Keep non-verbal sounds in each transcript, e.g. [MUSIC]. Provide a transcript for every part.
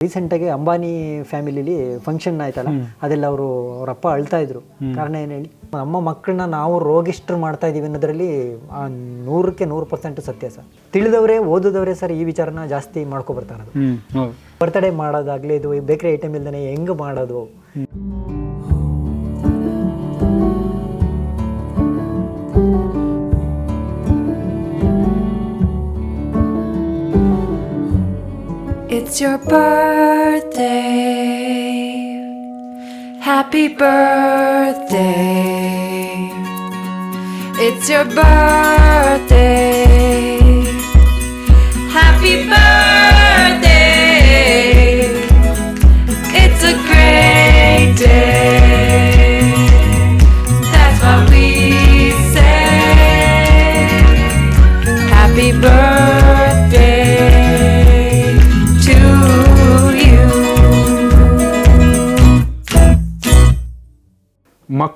ರೀಸೆಂಟಾಗಿ ಅಂಬಾನಿ ಫ್ಯಾಮಿಲಿಲಿ ಫಂಕ್ಷನ್ ಆಯ್ತಲ್ಲ ಅದೆಲ್ಲ ಅವರು ಅವರಪ್ಪ ಅಳ್ತಾ ಇದ್ರು. ಕಾರಣ ಏನು ಹೇಳಿ ನಮ್ಮ ಮಕ್ಕಳನ್ನ ನಾವು ರೋಗಿಷ್ಟ್ರು ಮಾಡ್ತಾ ಇದೀವಿ ಅನ್ನೋದ್ರಲ್ಲಿ ಆ ನೂರಕ್ಕೆ ನೂರು ಪರ್ಸೆಂಟ್ ಸತ್ಯ ಸರ್. ತಿಳಿದವರೇ ಓದಿದವರೇ ಸರ್ ಈ ವಿಚಾರನ ಜಾಸ್ತಿ ಮಾಡ್ಕೊ ಬರ್ತಾ ಇರೋದು ಹೌದು. ಬರ್ತಡೇ ಮಾಡೋದಾಗ್ಲಿ ಇದು ಬೇಕರಿ ಐಟಮ್ ಇಲ್ದೇ ಹೆಂಗ್ ಮಾಡೋದು? It's your birthday. Happy birthday. It's your birthday. Happy birthday.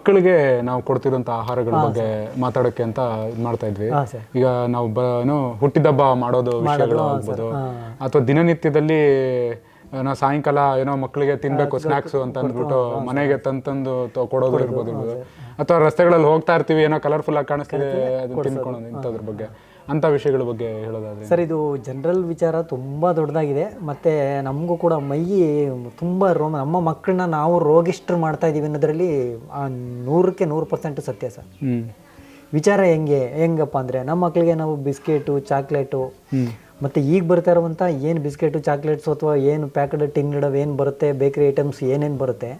ಮಕ್ಕಳಿಗೆ ನಾವು ಕೊಡ್ತಿರೋಂಥ ಆಹಾರಗಳ ಬಗ್ಗೆ ಮಾತಾಡೋಕ್ಕೆ ಅಂತ ಇದು ಮಾಡ್ತಾ ಇದ್ವಿ. ಈಗ ನಾವು ಬ ಏನೋ ಹುಟ್ಟಿದಬ್ಬ ಮಾಡೋದು ವಿಷಯಗಳು ಆಗ್ಬೋದು. ಅಥವಾ ದಿನನಿತ್ಯದಲ್ಲಿ ನಾವು ಸಾಯಂಕಾಲ ಏನೋ ಮಕ್ಕಳಿಗೆ ತಿನ್ಬೇಕು ಸ್ನಾಕ್ಸ್ ಅಂತ ಅಂದ್ಬಿಟ್ಟು ಮನೆಗೆ ತಂತಂದು ಕೊಡೋದು ಇರ್ಬೋದು. ಇರ್ಬೋದು ಅಥವಾ ರಸ್ತೆಗಳಲ್ಲಿ ಹೋಗ್ತಾ ಇರ್ತೀವಿ ಏನೋ ಕಲರ್ಫುಲ್ ಆಗಿ ಕಾಣಿಸ್ತಿದೆ ಅದನ್ನ ತಿನ್ಕೊಳೋದು ಇಂಥದ್ರ ಬಗ್ಗೆ. ಅಂತ ವಿಷಯಗಳ ಬಗ್ಗೆ ಹೇಳೋದಾದ್ರೆ. ಸರ್ ಇದು ಜನರಲ್ ವಿಚಾರ ತುಂಬ ದೊಡ್ಡದಾಗಿದೆ. ಮತ್ತು ನಮಗೂ ಕೂಡ ಮೈ ತುಂಬ ರೋ ನಮ್ಮ ಮಕ್ಕಳನ್ನ ನಾವು ರೋಗಿಷ್ಟ್ರು ಮಾಡ್ತಾ ಇದೀವಿ ಅನ್ನೋದರಲ್ಲಿ ನೂರಕ್ಕೆ ನೂರು ಪರ್ಸೆಂಟ್ ಸತ್ಯ ಸರ್. ವಿಚಾರ ಹೆಂಗೆ ಹೆಂಗಪ್ಪ ಅಂದರೆ ನಮ್ಮ ಮಕ್ಕಳಿಗೆ ನಾವು ಬಿಸ್ಕೆಟು ಚಾಕ್ಲೇಟು ಮತ್ತು ಈಗ ಬರ್ತಾ ಇರುವಂಥ ಏನು ಬಿಸ್ಕೆಟು ಚಾಕ್ಲೇಟ್ಸು ಅಥವಾ ಏನು ಪ್ಯಾಕೆಡ್ ಟಿನ್ನಿಡವ್ ಏನು ಬರುತ್ತೆ ಬೇಕರಿ ಐಟಮ್ಸ್ ಏನೇನು ಬರುತ್ತೆ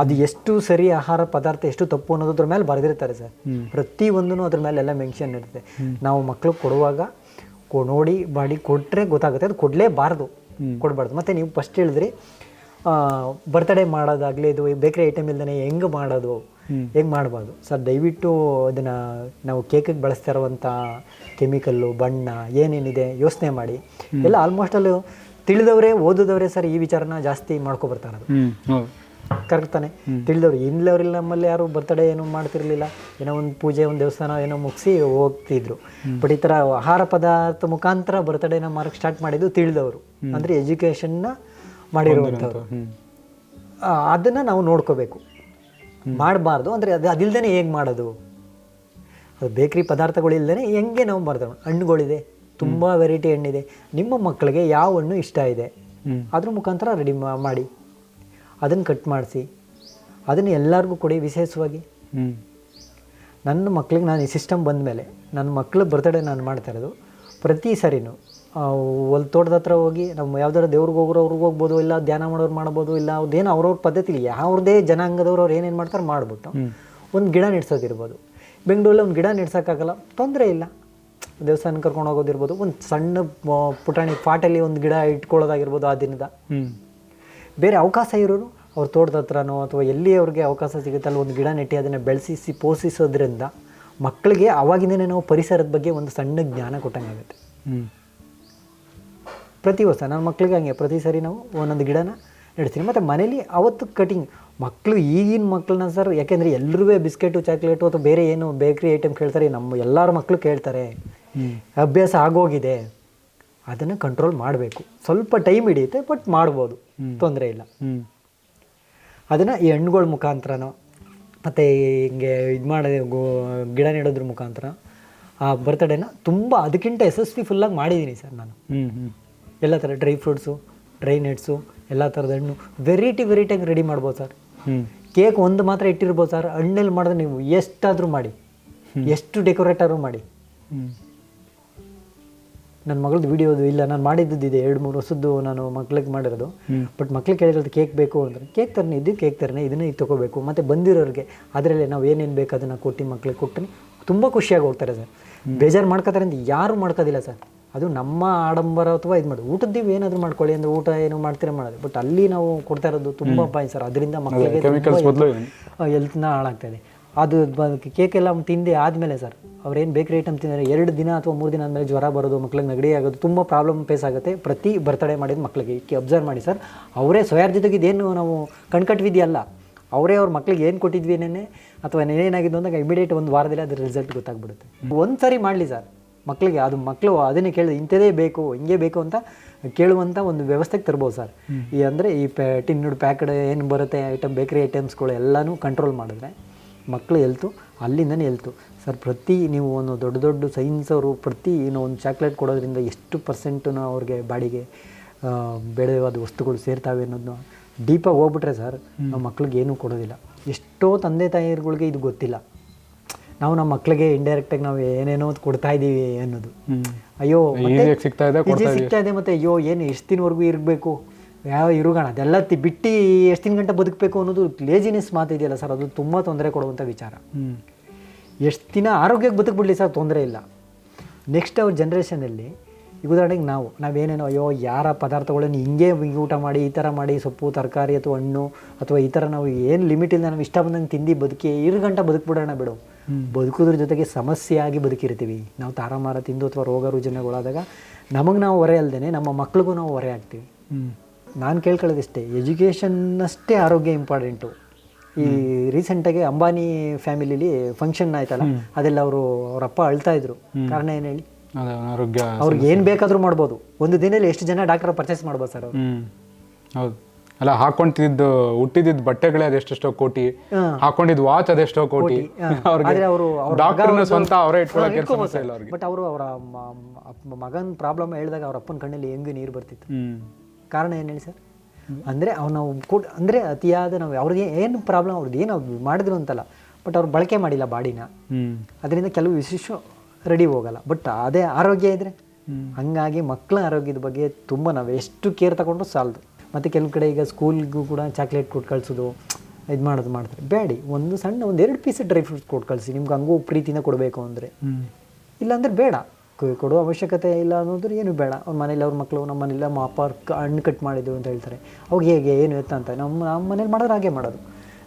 ಅದು ಎಷ್ಟು ಸರಿ ಆಹಾರ ಪದಾರ್ಥ ಎಷ್ಟು ತಪ್ಪು ಅನ್ನೋದ್ರ ಮೇಲೆ ಬರೆದಿರ್ತಾರೆ ಸರ್. ಪ್ರತಿ ಒಂದೂ ಅದ್ರ ಮೇಲೆ ಎಲ್ಲ ಮೆನ್ಷನ್ ಇರುತ್ತೆ. ನಾವು ಮಕ್ಕಳು ಕೊಡುವಾಗ ನೋಡಿ ಮಾಡಿ ಕೊಟ್ಟರೆ ಗೊತ್ತಾಗುತ್ತೆ. ಅದು ಕೊಡಲೇಬಾರ್ದು. ಕೊಡಬಾರ್ದು. ಮತ್ತು ನೀವು ಫಸ್ಟ್ ಹೇಳಿದ್ರಿ ಬರ್ತ್ಡೇ ಮಾಡೋದಾಗಲಿ ಇದು ಬೇಕರಿ ಐಟಮ್ ಇಲ್ದೇ ಹೆಂಗೆ ಮಾಡೋದು? ಹೆಂಗೆ ಮಾಡಬಾರ್ದು? ಸರ್ ದಯವಿಟ್ಟು ಅದನ್ನು ನಾವು ಕೇಕಿಗೆ ಬಳಸ್ತಾ ಇರುವಂಥ ಕೆಮಿಕಲ್ಲು ಬಣ್ಣ ಏನೇನಿದೆ ಯೋಚನೆ ಮಾಡಿ. ಎಲ್ಲ ಆಲ್ಮೋಸ್ಟ್ ಅಲ್ಲೂ ತಿಳಿದವರೇ ಓದಿದವರೇ ಸರ್ ಈ ವಿಚಾರನ ಜಾಸ್ತಿ ಮಾಡ್ಕೊ ಕರೆಕ್ಟ್ ತಾನೆ ತಿಳಿದವ್ರು ಇಲ್ಲವ್ರಿಲ್ಲ ನಮ್ಮಲ್ಲಿ ಯಾರು ಬರ್ತಡೇ ಏನು ಮಾಡ್ತಿರ್ಲಿಲ್ಲ. ಏನೋ ಒಂದು ಪೂಜೆ ಒಂದು ದೇವಸ್ಥಾನ ಏನೋ ಮುಗಿಸಿ ಹೋಗ್ತಿದ್ರು. ಬಟ್ ಈ ಥರ ಆಹಾರ ಪದಾರ್ಥ ಮುಖಾಂತರ ಬರ್ತಡೇನ ಮಾರಕ್ಕೆ ಸ್ಟಾರ್ಟ್ ಮಾಡಿದ್ದು ತಿಳಿದವರು. ಅಂದರೆ ಎಜುಕೇಷನ್ನ ಮಾಡಿರುವಂಥವ್ರು. ಅದನ್ನು ನಾವು ನೋಡ್ಕೋಬೇಕು. ಮಾಡಬಾರ್ದು. ಅಂದರೆ ಅದು ಅದಿಲ್ದೇ ಹೇಗೆ ಮಾಡೋದು? ಅದು ಬೇಕ್ರಿ ಪದಾರ್ಥಗಳು ಇಲ್ದೇ ಹೆಂಗೆ ನಾವು ಮಾಡ್ತಾರೆ ಹಣ್ಣುಗಳಿದೆ. ತುಂಬ ವೆರೈಟಿ ಹಣ್ಣಿದೆ. ನಿಮ್ಮ ಮಕ್ಕಳಿಗೆ ಯಾವ ಹಣ್ಣು ಇಷ್ಟ ಇದೆ. ಅದ್ರ ಮುಖಾಂತರ ರೆಡಿ ಮಾಡಿ. ಅದನ್ನು ಕಟ್ ಮಾಡಿಸಿ ಅದನ್ನು ಎಲ್ಲರಿಗೂ ಕೊಡಿ ವಿಶೇಷವಾಗಿ. ನನ್ನ ಮಕ್ಳಿಗೆ ನಾನು ಈ ಸಿಸ್ಟಮ್ ಬಂದ ಮೇಲೆ ನನ್ನ ಮಕ್ಳ ಬರ್ತಡೇ ನಾನು ಮಾಡ್ತಾ ಇರೋದು ಪ್ರತಿ ಸರಿನೂ ಒಂದು ತೋಟದ ಹತ್ರ ಹೋಗಿ ನಮ್ಮ ಯಾವ್ದಾರು ದೇವ್ರಿಗೆ ಹೋಗೋರು ಅವ್ರಿಗೆ ಹೋಗ್ಬೋದು ಇಲ್ಲ ಧ್ಯಾನ ಮಾಡೋರು ಮಾಡ್ಬೋದು ಇಲ್ಲ ಅವ್ರದ್ದೇನು ಅವ್ರವ್ರ ಪದ್ಧತಿ ಯಾವ್ದೇ ಜನಾಂಗದವ್ರು ಅವ್ರು ಏನೇನು ಮಾಡ್ತಾರೆ ಮಾಡ್ಬಿಟ್ಟು ಒಂದು ಗಿಡ ನೆಡ್ಸೋದಿರ್ಬೋದು. ಬೆಂಗಳೂರಲ್ಲಿ ಒಂದು ಗಿಡ ನೆಡ್ಸೋಕ್ಕಾಗಲ್ಲ ತೊಂದರೆ ಇಲ್ಲ. ದೇವಸ್ಥಾನ ಕರ್ಕೊಂಡು ಹೋಗೋದಿರ್ಬೋದು ಒಂದು ಸಣ್ಣ ಪುಟಾಣಿ ಪಾಟಲ್ಲಿ ಒಂದು ಗಿಡ ಇಟ್ಕೊಳ್ಳೋದಾಗಿರ್ಬೋದು ಆ ದಿನದ. ಬೇರೆ ಅವಕಾಶ ಇರೋರು ಅವ್ರ ತೋಟದ ಹತ್ರನೋ ಅಥವಾ ಎಲ್ಲಿ ಅವ್ರಿಗೆ ಅವಕಾಶ ಸಿಗುತ್ತೆ ಅಲ್ಲಿ ಒಂದು ಗಿಡ ನೆಟ್ಟಿ ಅದನ್ನು ಬೆಳೆಸಿ ಪೋಷಿಸೋದ್ರಿಂದ ಮಕ್ಕಳಿಗೆ ಅವಾಗಿಂದನೇ ನಾವು ಪರಿಸರದ ಬಗ್ಗೆ ಒಂದು ಸಣ್ಣ ಜ್ಞಾನ ಕೊಟ್ಟಂಗಾಗುತ್ತೆ. ಹ್ಞೂ ಪ್ರತಿ ವರ್ಷ ನನ್ನ ಮಕ್ಕಳಿಗೆ ಹಂಗೆ ಪ್ರತಿ ಸಾರಿ ನಾವು ಒಂದೊಂದು ಗಿಡನ ನೆಡ್ತೀನಿ ಮತ್ತು ಮನೇಲಿ ಅವತ್ತು ಕಟಿಂಗ್ ಮಕ್ಕಳು ಈಗಿನ ಮಕ್ಕಳನ್ನ ಸರ್ ಯಾಕೆಂದರೆ ಎಲ್ಲರೂ ಬಿಸ್ಕೆಟು ಚಾಕ್ಲೇಟು ಅಥವಾ ಬೇರೆ ಏನು ಬೇಕ್ರಿ ಐಟಮ್ ಕೇಳ್ತಾರೆ ನಮ್ಮ ಎಲ್ಲರ ಮಕ್ಕಳು ಕೇಳ್ತಾರೆ. ಅಭ್ಯಾಸ ಆಗೋಗಿದೆ. ಅದನ್ನು ಕಂಟ್ರೋಲ್ ಮಾಡಬೇಕು. ಸ್ವಲ್ಪ ಟೈಮ್ ಹಿಡಿಯುತ್ತೆ ಬಟ್ ಮಾಡ್ಬೋದು. ತೊಂದರೆ ಇಲ್ಲ. ಅದನ್ನು ಈ ಹಣ್ಣುಗಳ ಮುಖಾಂತರನೋ ಮತ್ತು ಹಿಂಗೆ ಇದು ಮಾಡೋದು ಗೋ- ಗಿಡ ನೆಡೋದ್ರ ಮುಖಾಂತರ ಆ ಬರ್ತಡೇನ ತುಂಬ ಅದಕ್ಕಿಂತ ಯಶಸ್ವಿ ಫುಲ್ಲಾಗಿ ಮಾಡಿದ್ದೀನಿ ಸರ್ ನಾನು. ಎಲ್ಲ ಥರ ಡ್ರೈ ಫ್ರೂಟ್ಸು ಡ್ರೈ ನೆಟ್ಸು ಎಲ್ಲ ಥರದ ಹಣ್ಣು ವೆರೈಟಿ ವೆರೈಟಿಯಾಗಿ ರೆಡಿ ಮಾಡ್ಬೋದು ಸರ್. ಕೇಕ್ ಒಂದು ಮಾತ್ರ ಇಟ್ಟಿರ್ಬೋದು ಸರ್. ಹಣ್ಣಲ್ಲಿ ಮಾಡಿದ್ರೆ ನೀವು ಎಷ್ಟಾದರೂ ಮಾಡಿ. ಎಷ್ಟು ಡೆಕೋರೇಟಾದ್ರು ಮಾಡಿ. ನನ್ನ ಮಗಳದ್ದು ವಿಡಿಯೋದು ಇಲ್ಲ ನಾನು ಮಾಡಿದ್ದು ಇದೆ ಎರಡು ಮೂರು ವರ್ಷದ್ದು ನಾನು ಮಕ್ಳಿಗೆ ಮಾಡಿರೋದು. ಬಟ್ ಮಕ್ಳಿಗೆ ಕೇಳಿರೋದು ಕೇಕ್ ಬೇಕು ಅಂದರೆ ಕೇಕ್ ತರನೇ ಇದ್ದು ಕೇಕ್ ತರನೇ ಇದನ್ನೇ ಇದು ತೊಗೋಬೇಕು. ಮತ್ತು ಬಂದಿರೋರಿಗೆ ಅದರಲ್ಲಿ ನಾವು ಏನೇನು ಬೇಕು ಅದನ್ನು ಕೊಟ್ಟು ಮಕ್ಳಿಗೆ ಕೊಟ್ಟು ತುಂಬ ಖುಷಿಯಾಗಿ ಹೋಗ್ತಾರೆ ಸರ್. ಬೇಜಾರು ಮಾಡ್ಕೋತಾರೆ ಅಂತ ಯಾರು ಮಾಡ್ಕೋದಿಲ್ಲ ಸರ್. ಅದು ನಮ್ಮ ಆಡಂಬರ ಅಥವಾ ಇದು ಮಾಡೋದು ಊಟದ್ದು ನೀವು ಏನಾದರೂ ಮಾಡ್ಕೊಳ್ಳಿ ಅಂದರೆ ಊಟ ಏನು ಮಾಡ್ತೀರಾ ಮಾಡೋದು ಬಟ್ ಅಲ್ಲಿ ನಾವು ಕೊಡ್ತಾ ಇರೋದು ತುಂಬ ಪಾಯ್ ಸರ್. ಅದರಿಂದ ಮಕ್ಕಳಿಗೆ ಕೆಮಿಕಲ್ಸ್ ಬದಲು ಹೆಲ್ತ್ನ ಹಾಳಾಗ್ತಾ ಇದೆ. ಅದು ಕೇಕ್ ಎಲ್ಲ ತಿಂದು ಆದಮೇಲೆ ಸರ್ ಅವ್ರೇನು ಬೇಕರಿ ಐಟಮ್ ತಿಂದರೆ ಎರಡು ದಿನ ಅಥವಾ ಮೂರು ದಿನ ಆದಮೇಲೆ ಜ್ವರ ಬರೋದು ಮಕ್ಳಿಗೆ ನೆಗಡಿ ಆಗೋದು ತುಂಬ ಪ್ರಾಬ್ಲಮ್ ಫೇಸ್ ಆಗುತ್ತೆ ಪ್ರತಿ ಬರ್ತಡೇ ಮಾಡಿದ ಮಕ್ಕಳಿಗೆ ಅಬ್ಸರ್ವ್ ಮಾಡಿ ಸರ್ ಅವರೇ ಸ್ವಯರ್ ಜೊತೆಗೆ ಇದೇನು ನಾವು ಕಣ್ಕಟ್ವಿದೆಯಲ್ಲ ಅವರೇ ಅವ್ರ ಮಕ್ಳಿಗೆ ಏನು ಕೊಟ್ಟಿದ್ವಿ ನೆನ್ನೆ ಅಥವಾ ಏನೇನಾಗಿದ್ದು ಅಂದಾಗ ಇಮಿಡಿಯೇಟ್ ಒಂದು ವಾರದಲ್ಲಿ ಅದ್ರ ರಿಸಲ್ಟ್ ಗೊತ್ತಾಗ್ಬಿಡುತ್ತೆ. ಒಂದು ಸರಿ ಮಾಡಲಿ ಸರ್ ಮಕ್ಕಳಿಗೆ ಅದು ಮಕ್ಕಳು ಅದನ್ನೇ ಕೇಳಿದೆ ಇಂಥದೇ ಬೇಕು ಹಿಂಗೆ ಬೇಕು ಅಂತ ಕೇಳುವಂಥ ಒಂದು ವ್ಯವಸ್ಥೆಗೆ ತರ್ಬೋದು ಸರ್ ಈ ಅಂದರೆ ಈ ಪ್ಯಾ ಟಿನ್ನುಡ್ ಪ್ಯಾಕೆಡ್ ಏನು ಬರುತ್ತೆ ಐಟಮ್ ಬೇಕರಿ ಐಟಮ್ಸ್ಗಳು ಎಲ್ಲನೂ ಕಂಟ್ರೋಲ್ ಮಾಡಿದ್ರೆ ಮಕ್ಕಳು ಎಲ್ತು ಅಲ್ಲಿಂದನೇ ಎಲ್ತು ಸರ್ ಪ್ರತಿ ನೀವು ಒಂದು ದೊಡ್ಡ ದೊಡ್ಡ ಸೈನ್ಸ್ ಅವರು ಪ್ರತಿ ಏನೋ ಒಂದು ಚಾಕ್ಲೇಟ್ ಕೊಡೋದ್ರಿಂದ ಎಷ್ಟು ಪರ್ಸೆಂಟನ್ನ ಅವ್ರಿಗೆ ಬಾಡಿಗೆ ಬೆಳೆವಾದ ವಸ್ತುಗಳು ಸೇರ್ತಾವೆ ಅನ್ನೋದನ್ನ ಡೀಪಾಗಿ ಹೋಗ್ಬಿಟ್ರೆ ಸರ್ ನಮ್ಮ ಮಕ್ಳಿಗೆ ಏನೂ ಕೊಡೋದಿಲ್ಲ. ಎಷ್ಟೋ ತಂದೆ ತಾಯಿಗಳಿಗೆ ಇದು ಗೊತ್ತಿಲ್ಲ. ನಾವು ನಮ್ಮ ಮಕ್ಕಳಿಗೆ ಇಂಡೈರೆಕ್ಟಾಗಿ ನಾವು ಏನೇನೋ ಕೊಡ್ತಾ ಇದ್ದೀವಿ ಅನ್ನೋದು. ಅಯ್ಯೋ ಸಿಗ್ತಾ ಇದೆ ಸಿಗ್ತಾ ಇದೆ ಮತ್ತೆ ಅಯ್ಯೋ ಏನು ಎಷ್ಟು ದಿನವರೆಗೂ ಇರಬೇಕು? ಯಾವ ಇರುಗಣ? ಅದೆಲ್ಲ ತಿ ಬಿಟ್ಟು ಎಷ್ಟು ದಿನ ಗಂಟೆ ಬದುಕಬೇಕು ಅನ್ನೋದು ಲೇಜಿನೆಸ್ ಮಾತಿದೆಯಲ್ಲ ಸರ್. ಅದು ತುಂಬ ತೊಂದರೆ ಕೊಡುವಂಥ ವಿಚಾರ. ಎಷ್ಟು ದಿನ ಆರೋಗ್ಯಕ್ಕೆ ಬದುಕ್ಬಿಡ್ಲಿ ಸರ್ ತೊಂದರೆ ಇಲ್ಲ. ನೆಕ್ಸ್ಟ್ ಅವ್ರ ಜನ್ರೇಷನಲ್ಲಿ ಈಗ ಉದಾಹರಣೆಗೆ ನಾವು ನಾವೇನೇನೋ ಅಯ್ಯೋ ಯಾರ ಪದಾರ್ಥಗಳನ್ನು ಹಿಂಗೆ ಹಿಂಗೆ ಊಟ ಮಾಡಿ ಈ ಥರ ಮಾಡಿ ಸೊಪ್ಪು ತರಕಾರಿ ಅಥವಾ ಹಣ್ಣು ಅಥವಾ ಈ ಥರ ನಾವು ಏನು ಲಿಮಿಟ್ ಇಲ್ಲ ನಾವು ಇಷ್ಟ ಬಂದಂಗೆ ತಿಂದು ಬದುಕಿ ಇರು ಗಂಟೆ ಬದುಕ್ಬಿಡೋಣ ಬಿಡು. ಬದುಕೋದ್ರ ಜೊತೆಗೆ ಸಮಸ್ಯೆಯಾಗಿ ಬದುಕಿರ್ತೀವಿ. ನಾವು ತಾರಮಾರ ತಿಂದು ಅಥವಾ ರೋಗ ರುಜಿನಗಳಾದಾಗ ನಮಗೆ ನಾವು ಹೊರೆ ಅಲ್ಲದೇ ನಮ್ಮ ಮಕ್ಳಿಗೂ ನಾವು ಹೊರೆ ಆಗ್ತೀವಿ. ನಾನು ಕೇಳ್ಕೊಳ್ಳೋದಿಷ್ಟೇ ಎಜುಕೇಷನ್ನಷ್ಟೇ ಆರೋಗ್ಯ ಇಂಪಾರ್ಟೆಂಟು. ಈ ರೀಸೆಂಟಾಗಿ ಅಂಬಾನಿ ಫ್ಯಾಮಿಲಿಲಿ ಫಂಕ್ಷನ್ ಆಯ್ತಲ್ಲ ಅದೆಲ್ಲ ಅವರು ಅವರಪ್ಪ ಅಳ್ತಾ ಇದ್ರು. ಕಾರಣ ಏನು ಹೇಳಿ? ಆರೋಗ್ಯ ಅವ್ರಿಗೆ ಏನು ಬೇಕಾದರೂ ಮಾಡ್ಬೋದು. ಒಂದು ದಿನದಲ್ಲಿ ಎಷ್ಟು ಜನ ಡಾಕ್ಟರ್ ಪರ್ಚೇಸ್ ಮಾಡ್ಬೋದು ಸರ್ ಅವರು? ಹೌದು. ಅಲ್ಲ ಹಾಕೊಂತಿದ್ದು ಹುಟ್ಟಿದ್ದ ಬಟ್ಟೆಗಳೇ ಅದೆಷ್ಟೆಷ್ಟೋ ಕೋಟಿ ಹಾಕೊಂಡಿದ್ದು ಹಾಕೊಂಡಿದ್ ವಾಚ್ ಅದೆಷ್ಟೋ ಕೋಟಿ. ಡಾಕ್ಟರ್ನ [LAUGHS] ಸ್ವಂತ ಅವರೇ ಇಟ್ಕೊಳ್ಳೋಕೆ ಸಮಸ್ಯೆ ಇಲ್ಲ ಅವ್ರಿಗೆ. ಬಟ್ ಅವರು ಅವರ ಮಗನ ಪ್ರಾಬ್ಲಮ್ ಹೇಳಿದಾಗ ಅವ್ರ ಅಪ್ಪನ ಕಣ್ಣಲ್ಲಿ ಹೆಂಗೆ ನೀರು ಬರ್ತಿತ್ತು? ಕಾರಣ ಏನು ಹೇಳಿ ಸರ್? ಅಂದರೆ ಅವ್ರು ನಾವು ಕೊಡ್ ಅಂದರೆ ಅತಿಯಾದ ನಾವು ಅವ್ರಿಗೆ ಏನು ಪ್ರಾಬ್ಲಮ್ ಅವ್ರದ್ದು ಏನು ಅವ್ರು ಮಾಡಿದ್ರು ಅಂತಲ್ಲ ಬಟ್ ಅವ್ರು ಬಳಕೆ ಮಾಡಿಲ್ಲ ಬಾಡಿನ. ಅದರಿಂದ ಕೆಲವು ವಿಶೇಷ ರೆಡಿ ಹೋಗಲ್ಲ. ಬಟ್ ಅದೇ ಆರೋಗ್ಯ ಇದ್ರೆ. ಹಂಗಾಗಿ ಮಕ್ಕಳ ಆರೋಗ್ಯದ ಬಗ್ಗೆ ತುಂಬ ನಾವು ಎಷ್ಟು ಕೇರ್ ತಗೊಂಡ್ರು ಸಾಲದು. ಮತ್ತು ಕೆಲವು ಕಡೆ ಈಗ ಸ್ಕೂಲ್ಗೂ ಕೂಡ ಚಾಕ್ಲೇಟ್ ಕೊಟ್ಟು ಕಳಿಸೋದು ಇದು ಮಾಡೋದು ಮಾಡ್ತಾರೆ. ಬೇಡಿ ಒಂದು ಸಣ್ಣ ಒಂದು ಎರಡು ಪೀಸ್ ಡ್ರೈ ಫ್ರೂಟ್ಸ್ ಕೊಟ್ಟು ಕಳಿಸಿ. ನಿಮ್ಗೆ ಹಂಗೂ ಪ್ರೀತಿನ ಕೊಡಬೇಕು ಅಂದರೆ. ಇಲ್ಲಾಂದ್ರೆ ಬೇಡ. ಕೊಡೋ ಅವಶ್ಯಕತೆ ಇಲ್ಲ ಅನ್ನೋದ್ರೆ ಏನು ಬೇಡ. ಅವ್ರ ಮನೇಲಿ ಅವ್ರ ಮಕ್ಕಳು ನಮ್ಮ ಮನೇಲಿ ನಮ್ಮ ಅಪ್ಪ ಹಣ್ಣು ಕಟ್ ಮಾಡಿದ್ದು ಅಂತ ಹೇಳ್ತಾರೆ. ಅವಾಗ ಹೇಗೆ ಏನು ಎತ್ತ ಅಂತ. ನಮ್ಮ ನಮ್ಮ ಮನೇಲಿ ಮಾಡೋರು ಹಾಗೆ ಮಾಡೋದು.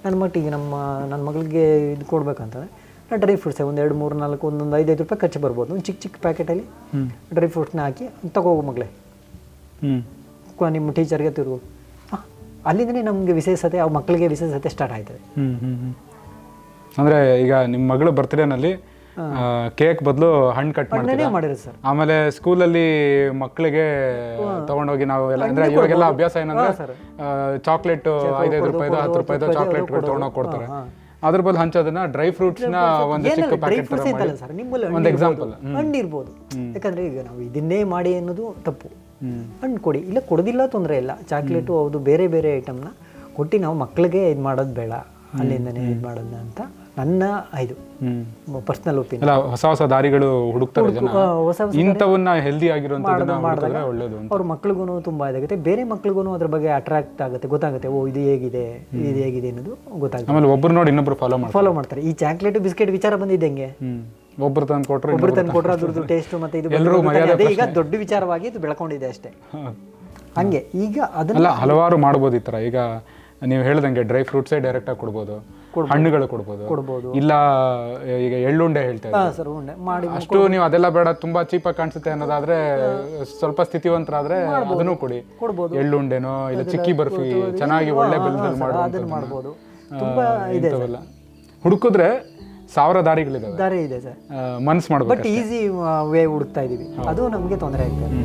ನನ್ನ ಮಟ್ಟಿಗೆ ನಮ್ಮ ನನ್ನ ಮಗಳಿಗೆ ಇದು ಕೊಡ್ಬೇಕಂತಂದ್ರೆ ನಾನು ಡ್ರೈ ಫ್ರೂಟ್ಸೇ ಒಂದು ಎರಡು ಮೂರು ನಾಲ್ಕು ಒಂದೊಂದು ಐದೈದು ರೂಪಾಯಿ ಖರ್ಚು ಬರ್ಬೋದು. ಒಂದು ಚಿಕ್ಕ ಚಿಕ್ಕ ಪ್ಯಾಕೆಟಲ್ಲಿ ಡ್ರೈ ಫ್ರೂಟ್ಸ್ನ ಹಾಕಿ ತಗೋ ಮಗಳೇ. ಹ್ಞೂ ನಿಮ್ಮ ಟೀಚರ್ಗೆ ತಿರುಗು. ಹಾಂ ಅಲ್ಲಿಂದನೇ ನಮಗೆ ವಿಶೇಷತೆ ಆ ಮಕ್ಕಳಿಗೆ ವಿಶೇಷತೆ ಸ್ಟಾರ್ಟ್ ಆಯ್ತದೆ. ಹ್ಞೂ ಹ್ಞೂ ಹ್ಞೂ ಅಂದ್ರೆ ಈಗ ನಿಮ್ಮ ಮಗಳು ಬರ್ತ್ಡೇನಲ್ಲಿ ಕೇಕ್ ಬದಲು ಹಣ್ಣು ಕಟ್ ಮಾಡ್ತೀವಿ ಮಾಡಿರೋದು ಸರ್. ಆಮೇಲೆ ಸ್ಕೂಲಲ್ಲಿ ಮಕ್ಕಳಿಗೆ ತಗೊಂಡೋಗಿ ನಾವು ಎಲ್ಲ ಅಂದ್ರೆ ಇವಾಗೆಲ್ಲ ಅಭ್ಯಾಸ ಏನಂದ್ರೆ ಚಾಕ್ಲೇಟ್ ಐದೈದು ರೂಪಾಯಿದು ಹತ್ತು ರೂಪಾಯಿದು ಚಾಕ್ಲೇಟ್ ತಗೊಂಡೋಗಿ ಕೊಡ್ತಾರೆ. ಅದ್ರ ಬದಲು ಹಂಚೋದನ್ನ ಡ್ರೈ ಫ್ರೂಟ್ಸ್ನ ಒಂದು ಚಿಕ್ಕ ಪ್ಯಾಕೆಟ್ ತರ ಮಾಡಿ. ಸರ್. ನಿಮ್ಮಲ್ಲಿ ಒಂದು ಎಕ್ಸಾಂಪಲ್ ಹಣ್ಣು ಇರ್ಬೋದು. ಯಾಕಂದ್ರೆ ಈಗ ನಾವು ಇದನ್ನೇ ಮಾಡಿ ಅನ್ನೋದು ತಪ್ಪು. ಹಣ್ಣು ಕೊಡಿ. ಇಲ್ಲ ಕೊಡೋದಿಲ್ಲ ತೊಂದರೆ ಇಲ್ಲ. ಚಾಕ್ಲೇಟು ಹೌದು ಬೇರೆ ಬೇರೆ ಐಟಮ್ನ ಕೊಟ್ಟು ನಾವು ಮಕ್ಕಳಿಗೆ ಇದು ಮಾಡೋದು ಬೇಡ. ಅಲ್ಲಿಂದನೇ ಇದು ಮಾಡೋದು ಅಂತ ನನ್ನ ಇದು ಪರ್ಸನಲ್ ಪರ್ಸ್ನಲ್ ಒಪಿನಿಯನ್ ಅಲ್ಲ ಹೊಸ ಹೊಸ ದಾರಿಗಳು ಹುಡುಕ್ತಾರೆ ಜನ. ಹೊಸ ಹೊಸ ಇಂಥವನ್ನ ಹೆಲ್ದಿ ಆಗಿರುವಂತದನ್ನ ಮಾಡಿದಾಗ ಒಳ್ಳೇದು ಅಂತ. ಅವ್ರ ಮಕ್ಳಿಗೂ ತುಂಬಾ ಇದಾಗುತ್ತೆ. ಬೇರೆ ಮಕ್ಳಿಗೂ ಅದ್ರ ಬಗ್ಗೆ ಅಟ್ರಾಕ್ಟ್ ಆಗುತ್ತೆ ಗೊತ್ತಾಗುತ್ತೆ. ಓ ಇದು ಹೇಗಿದೆ ಇದು ಹೇಗಿದೆ ಅನ್ನೋದು ಗೊತ್ತಾಗುತ್ತೆ. ಆಮೇಲೆ ಒಬ್ರು ನೋಡಿ ಇನ್ನೊಬ್ರು ಫಾಲೋ ಮಾಡಿ ಫಾಲೋ ಮಾಡ್ತಾರೆ. ಈ ಚಾಕ್ಲೇಟ್ ಬಿಸ್ಕೆಟ್ ವಿಚಾರ ಬಂದಿದ್ದೆ ಹೆಂಗೆ? ಒಬ್ರು ತಂದು ಕೊಟ್ರೆ ಒಬ್ರು ತಂದು ಕೊಟ್ಟರೆ ಅದ್ರದ್ದು ಟೇಸ್ಟ್ ಮತ್ತೆ ಇದು ಎಲ್ಲರೂ ಅದೇ ಈಗ ದೊಡ್ಡ ವಿಚಾರವಾಗಿ ಇದು ಬೆಳ್ಕೊಂಡಿದೆ ಅಷ್ಟೇ. ಹಂಗೆ ಈಗ ಅದನ್ನ ಹಲವಾರು ಮಾಡ್ಬೋದು ಈ ತರ ಈಗ ನೀವು ಹೇಳ್ದಂಗೆ ಡ್ರೈ ಫ್ರೂಟ್ಸೇ ಡೈರೆಕ್ಟ್ ಆಗಿ ಕೊಡ್ಬೋದು. ಹಣ್ಣುಗಳು ಕೊಡ್ಬೋದು. ಕೊಡ್ಬೋದು. ಇಲ್ಲ ಈಗ ಎಳ್ಳುಂಡೆ ಹೇಳ್ತಾ ಹಾ ಇದ್ದಾರೆ. ಸರ್ ಉಂಡೆ. ಮಾಡಿ ಅಷ್ಟು ನೀವು ಅದೆಲ್ಲ ಬೇಡ ತುಂಬಾ ಚೀಪಾಗಿ ಕಾಣಿಸುತ್ತೆ ಅನ್ನೋದಾದ್ರೆ ಸ್ವಲ್ಪ ಸ್ಥಿತಿವಂತರಾದ್ರೆ ಅದನ್ನು ಕೊಡಿ. ಕೊಡ್ಬೋದು. ಎಳ್ಳುಂಡೆನೋ ಇಲ್ಲ ಚಿಕ್ಕಿ ಬರ್ಫಿ ಚೆನ್ನಾಗಿ ಒಳ್ಳೆ ಬೆಲ್ಲದಲ್ಲಿ ಅದನ್ನ ಮಾಡುವಂಥದ್ದನ್ನ. ಮಾಡ್ಬೋದು. ತುಂಬಾ ಇಂಥವೆಲ್ಲ. ಹುಡುಕಿದ್ರೆ ಸಾವಿರ ದಾರಿಗಳಿದಾವೆ. ದಾರಿ ಇದೆ ಸರ್. ಮನ್ಸ್ ಮಾಡ್ಬೇಕು ಬಟ್ ಈಸಿ ವೇ ಹುಡುಕ್ತಾ ಇದೀವಿ ಅದು ನಮಗೆ ತೊಂದರೆ ಆಗ್ತದೆ.